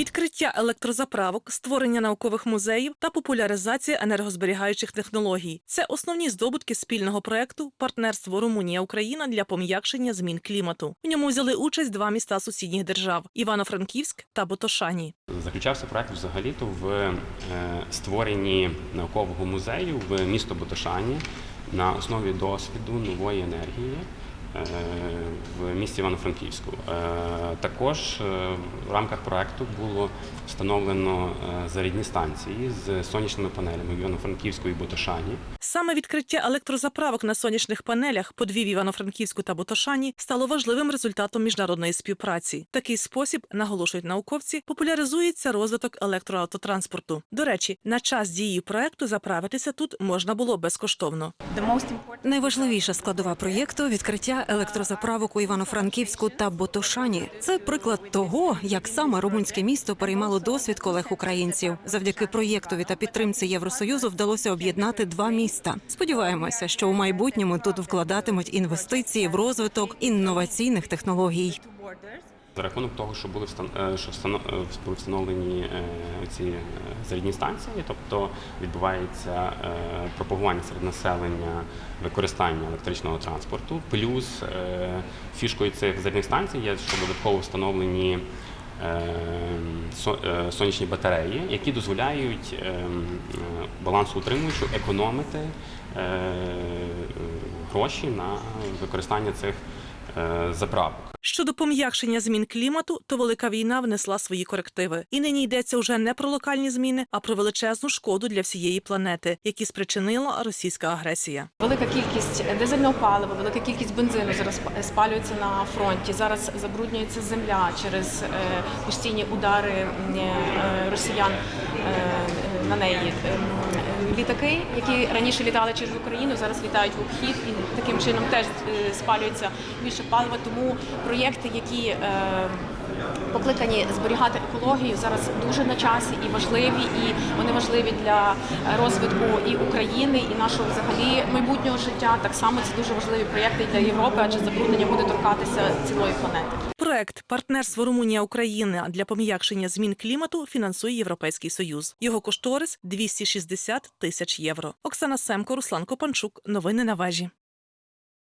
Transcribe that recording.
Відкриття електрозаправок, створення наукових музеїв та популяризація енергозберігаючих технологій це основні здобутки спільного проекту Партнерство Румунія Україна для пом'якшення змін клімату. В ньому взяли участь два міста сусідніх держав Івано-Франківськ та Ботошані. Заключався проект взагалі-то в е, створенні наукового музею в місто Ботошані на основі досвіду нової енергії в місті Івано-Франківську. Е, Також е, в рамках проекту було встановлено е, зарядні станції з сонячними панелями в Івано-Франківську і Ботошані. Саме відкриття електрозаправок на сонячних панелях по дві в Івано-Франківську та Ботошані стало важливим результатом міжнародної співпраці. Такий спосіб, наголошують науковці, популяризується розвиток електроавтотранспорту. До речі, на час дії проекту заправитися тут можна було безкоштовно. Найважливіша складова проєкту відкриття електрозаправок у Івано-Франківську та Ботошані. Це приклад того, як саме румунське місто переймало досвід колег українців. Завдяки проєктові та підтримці Євросоюзу вдалося об'єднати два міста. Сподіваємося, що у майбутньому тут вкладатимуть інвестиції в розвиток інноваційних технологій. За рахунок того, що були е, е, встановлені е, ці зарядні станції, тобто відбувається пропагування серед населення використання електричного транспорту. Плюс фішкою цих зарядних станцій є, що додатково встановлені е, со- е, сонячні батареї, які дозволяють е, м, е, балансоутримувачу економити гроші на використання цих заправок. Щодо пом'якшення змін клімату, то велика війна внесла свої корективи. І нині йдеться вже не про локальні зміни, а про величезну шкоду для всієї планети, які спричинила російська агресія. Велика кількість дизельного палива, велика кількість бензину зараз спалюється на фронті. Зараз забруднюється земля через е, постійні удари е, росіян е, на неї. Ем, е, Літаки, які раніше літали через Україну, зараз літають в обхід і таким чином теж е, спалюється більше палива. Тому проєкти, які е, покликані зберігати екологію зараз дуже на часі і важливі, і вони важливі для розвитку і України, і нашого взагалі майбутнього життя. Так само це дуже важливі проєкти для Європи, адже забруднення буде торкатися цілої планети. Проект Партнерство Румунія Україна для пом'якшення змін клімату фінансує Європейський Союз. Його кошторис 260 тисяч євро. Оксана Семко, Руслан Копанчук. Новини на вежі.